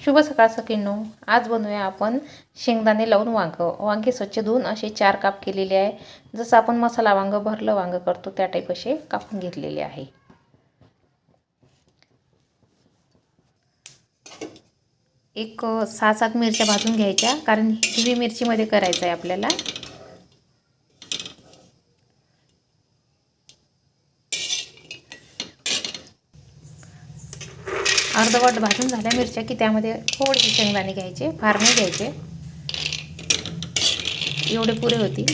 शुभ सकाळ सकिनो आज बनवूया आपण शेंगदाणे लावून वांगं. वांगे स्वच्छ धुवून असे चार काप केलेले आहे. जसं आपण मसाला वांग भरलं वांगं करतो त्या टाईप असे कापून घेतलेले आहे. एक सहा सात मिरच्या भाजून घ्यायच्या कारण हिरवी मिरचीमध्ये करायचं आहे आपल्याला. अर्धवट भाजून झाल्या मिरच्या की त्यामध्ये थोडेसे शेंगदाणे घ्यायचे फार नाही घ्यायचे. एवढे पुरे होती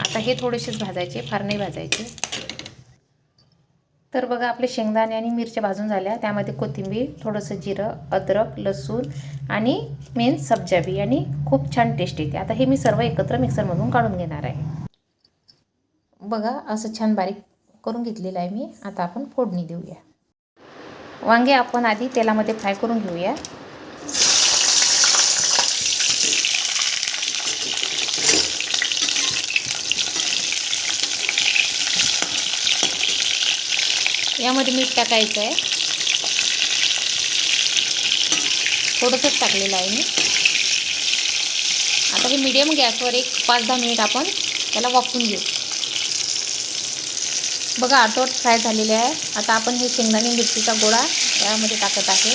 आता हे थोडेसेच भाजायचे फार नाही भाजायचे. तर बघा आपले शेंगदाणे आणि मिरच्या भाजून झाल्या. त्यामध्ये कोथिंबीर थोडंसं जिरं अद्रक लसूण आणि मेन सब्जाबी आणि खूप छान टेस्ट येते. आता हे मी सर्व एकत्र मिक्सरमधून काढून घेणार आहे. बघा असं छान बारीक करून घेतलेलं आहे मी. आता आपण फोडणी देऊया. वांगे आपण आधी तेलामध्ये फ्राय करून घेऊया. यामध्ये मीठ टाकायचं आहे. थोडंसंच टाकलेलं आहे मी. आता हे मीडियम गॅसवर एक पाच दहा मिनिट आपण त्याला वाफून घेऊ. बघा आटोट फ्राय झालेले आहे. आता आपण हे शेंगदाणे मिरचीचा गोळा यामध्ये टाकत आहे.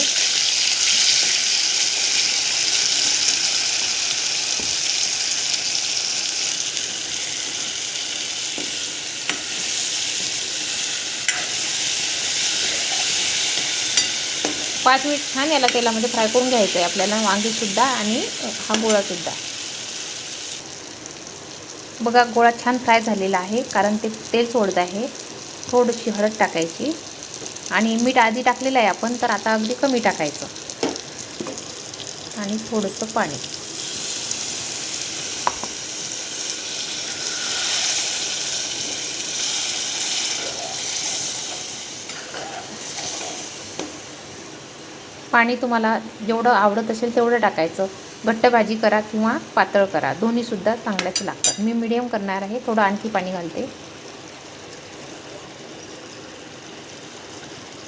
पाच मिनिट छान याला तेलामध्ये फ्राय करून घ्यायचं आहे आपल्याला वांगीसुद्धा आणि हा गोळासुद्धा बघा गोळा छान फ्राय झालेला आहे कारण ते तेल सोडत आहे. थोडीशी हळद टाकायची. आणि मीठ आधी टाकलेलं आहे आपण तर आता अगदी कमी टाकायचं. आणि थोडंसं पाणी. पाणी तुम्हाला जेवढं आवडत असेल तेवढं टाकायचं. घट्ट भाजी करा किंवा पातळ करा. दोन्हीसुद्धा चांगल्याच लागतात. मी मिडियम करणार आहे. थोडं आणखी पाणी घालते.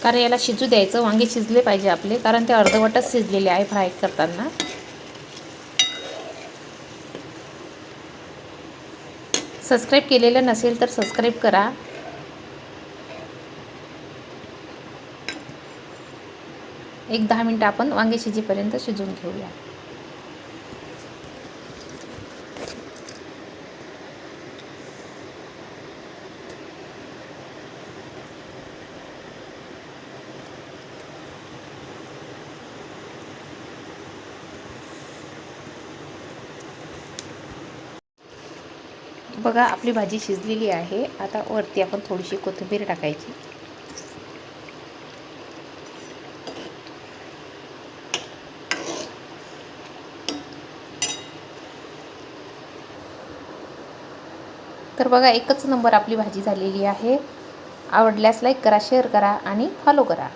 कारण याला शिजू द्यायचं वांगे शिजले पाहिजे आपले कारण ते अर्धवटच शिजलेले आहे फ्राय करताना. सबस्क्राईब केलेलं नसेल तर सबस्क्राईब करा. एक दहा मिनटं आपण वांगे शिजेपर्यंत शिजवून घेऊया. बघा आपली भाजी शिजलेली आहे. आता वरती आपण थोडीशी कोथिंबीर टाकायची. तर बघा एकच नंबर आपली भाजी झालेली आहे. आवडल्यास लाईक करा शेअर करा आणि फॉलो करा.